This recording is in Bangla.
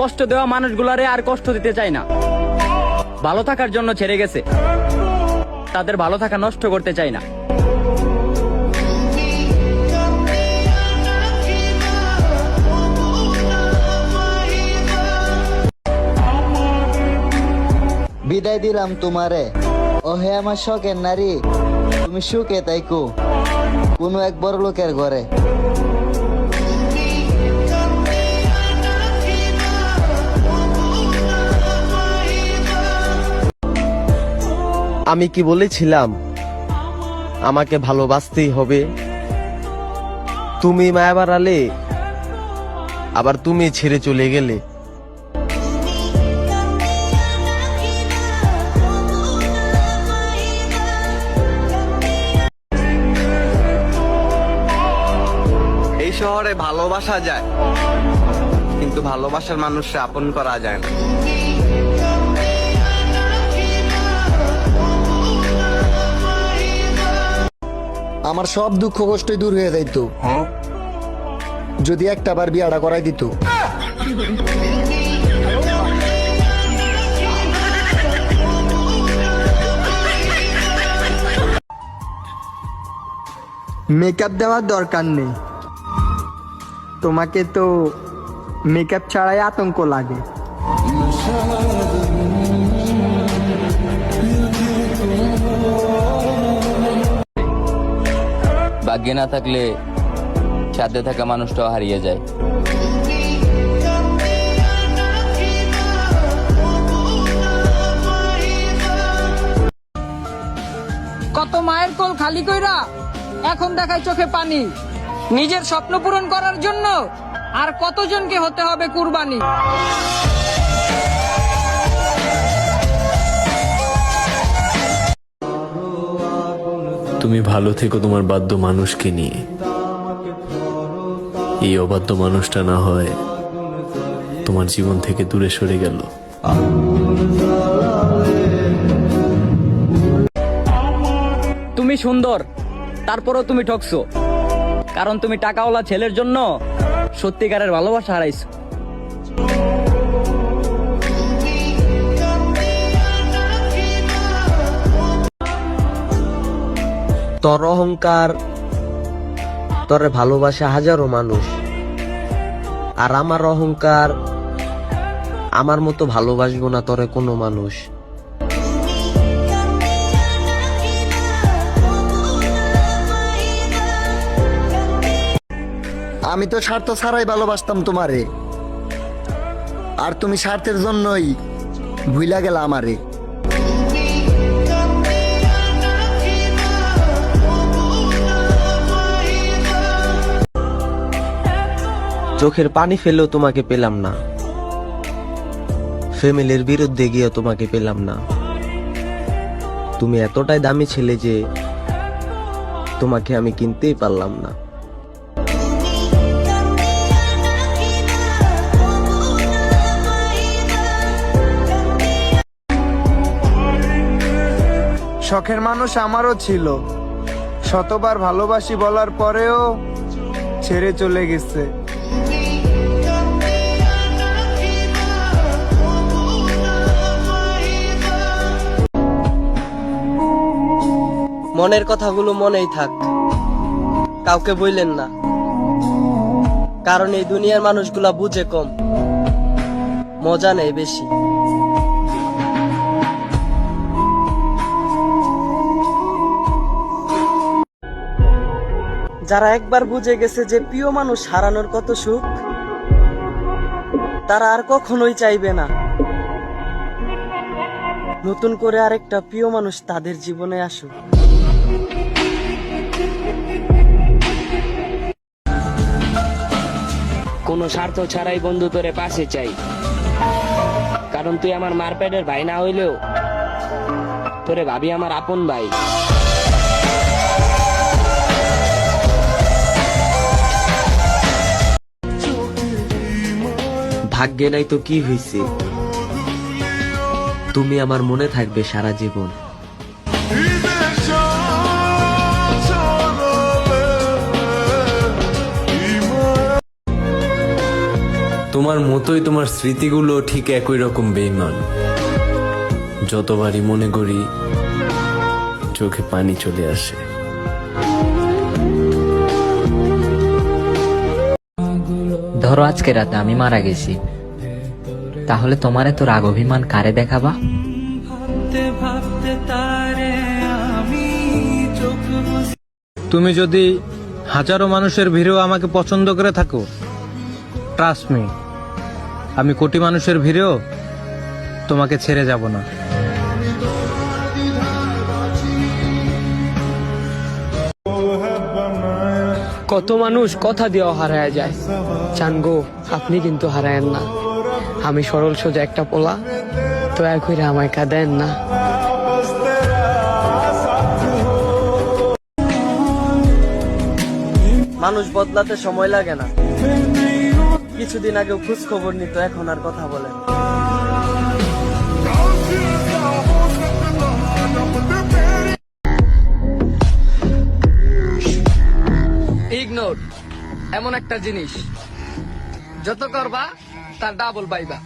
কষ্ট দেওয়া মানুষগুলারে আর কষ্ট দিতে চায় না। ভালো থাকার জন্য ছেড়ে গেছে। তাদের ভালো থাকা নষ্ট করতে চায় না। বিদায় দিলাম তোমারে। ও হে আমার শখের নারী, তুমি সুখে তাইকো কোনো এক বড় লোকের ঘরে। আমি কি বলেছিলাম? আমাকে ভালোবাসতেই হবে। তুমি মায়া বাড়ালে, আবার তুমি ছেড়ে চলে গেলে। এই শহরে ভালোবাসা যায়, কিন্তু ভালোবাসার মানুষকে আপন করা যায় না। আমার সব দুঃখ কষ্টই দূর হয়ে যাইতো। যদি একটা বার বিয়াটা করাই দিত। মেকআপ দেওয়ার দরকার নেই। তোমাকে তো মেকআপ ছাড়াই আতঙ্ক লাগে। ভাগ্যে না থাকলে সাথে থাকা মানুষটাও হারিয়ে যায়। কত মায়ের কোল খালি কইরা এখন দেখায় চোখে পানি। নিজের স্বপ্ন পূরণ করার জন্য আর কতজনকে হতে হবে কুরবানি। তুমি ভালো থেকো তোমার বাদ্য মানুষকে নিয়ে। এই অবাধ্য মানুষটা না হয় তোমার জীবন থেকে দূরে সরে গেল। তুমি সুন্দর, তারপরও তুমি ঠকছো। কারণ তুমি টাকাওয়ালা ছেলের জন্য সত্যিকারের ভালোবাসা হারাইছো। তোর অহংকার, তোরে ভালোবাসে হাজারো মানুষ। আর আমার অহংকার, আমার মতো ভালোবাসবো না তোরে কোনো মানুষ। আমি তো স্বার্থ ছাড়াই ভালোবাসতাম তোমারে। আর তুমি স্বার্থের জন্যই ভুইলা গেলা আমারে। চোখের পানি ফেলেও তোমাকে পেলাম না। ফ্যামিলির বিরুদ্ধে গিয়ে তোমাকে পেলাম না। তুমি এতটাই দামি ছেলে যে তোমাকে আমি কিনতেই পারলাম না। শখের মানুষ আমারও ছিল। শতবার ভালোবাসি বলার পরেও ছেড়ে চলে গেছে। মনের কথাগুলো মনেই থাক। কাউকে বইলেন না। কারণ এই দুনিয়ার মানুষগুলা বুঝে কম। মজা নেই বেশি। যারা একবার বুঝে গেছে যে প্রিয় মানুষ হারানোর কত সুখ, তারা আর কখনোই চাইবে না। নতুন করে আরেকটা প্রিয় মানুষ তাদের জীবনে আসুক। কোনো স্বার্থ ছাড়াই বন্ধু তোরে পাশে চাই। কারণ তুই আমার মারপেটের ভাই না হইলেও তোরে ভাবি আমার আপন ভাই। ভাগ্যে নাই তো কি হয়েছে তুমি আমার মনে থাকবে সারা জীবন। তোমার মতোই তোমার স্মৃতিগুলো ঠিক একই রকম বেইমান। যতবারই মনে করি চোখে পানি চলে আসে। ধরো আজকে রাতে আমি মারা গেছি। তাহলে তোমার এত রাগ অভিমান কারে দেখাবা? তুমি যদি হাজারো মানুষের ভিড়েও আমাকে পছন্দ করে থাকো ট্রাস্ট মি আমি কোটি মানুষের ভিড়েও তোমাকে ছেড়ে যাব না। কত মানুষ কথা দিয়েও হারায় যায়। চানগো আপনি কিন্তু হারায়েন না। আমি সরল সোজা একটা পোলা দয়া করে আমায় কাঁদেন না। মানুষ বদলাতে সময় লাগে না। কিছুদিন আগে খোঁজ খবর নিত, এখন আর কথা বলে ইগনোর এমন একটা জিনিস। যত করবা, তার ডাবল পাইবা।